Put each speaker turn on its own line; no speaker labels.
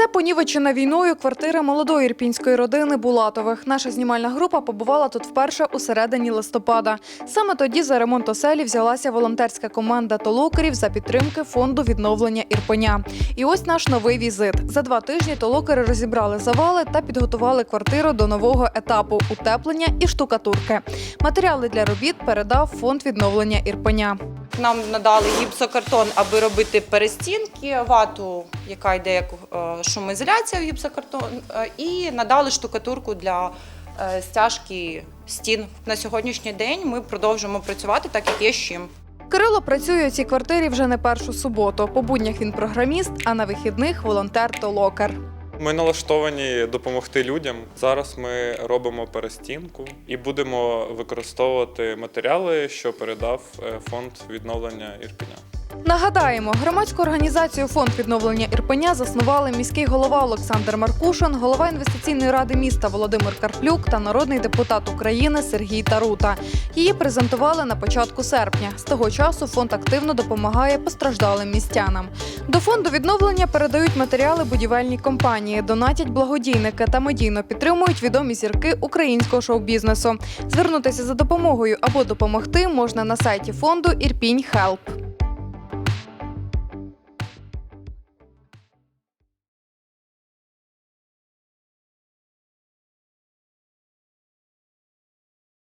Це понівечена війною квартира молодої ірпінської родини Булатових. Наша знімальна група побувала тут вперше у середині листопада. Саме тоді за ремонт оселі взялася волонтерська команда толокерів за підтримки фонду відновлення Ірпеня. І ось наш новий візит. За два тижні толокери розібрали завали та підготували квартиру до нового етапу утеплення і штукатурки. Матеріали для робіт передав фонд відновлення Ірпеня.
Нам надали гіпсокартон, аби робити перестінки, вату, яка йде як е, шумоізоляція в гіпсокартон, е, і надали штукатурку для е, стяжки стін. На сьогоднішній день ми продовжуємо працювати так, як є з чим.
Кирило працює у цій квартирі вже не першу суботу. По буднях він програміст, а на вихідних волонтер толокер.
Ми налаштовані допомогти людям. Зараз ми робимо перестінку і будемо використовувати матеріали, що передав е, фонд відновлення Ірпеня.
Нагадаємо, громадську організацію Фонд відновлення Ірпеня заснували міський голова Олександр Маркушин, голова інвестиційної ради міста Володимир Карплюк та народний депутат України Сергій Тарута. Її презентували на початку серпня. З того часу фонд активно допомагає постраждалим містянам. До фонду відновлення передають матеріали будівельні компанії, донатять благодійники та медійно підтримують відомі зірки українського шоу-бізнесу. Звернутися за допомогою або допомогти можна на сайті фонду Ірпінь Хелп.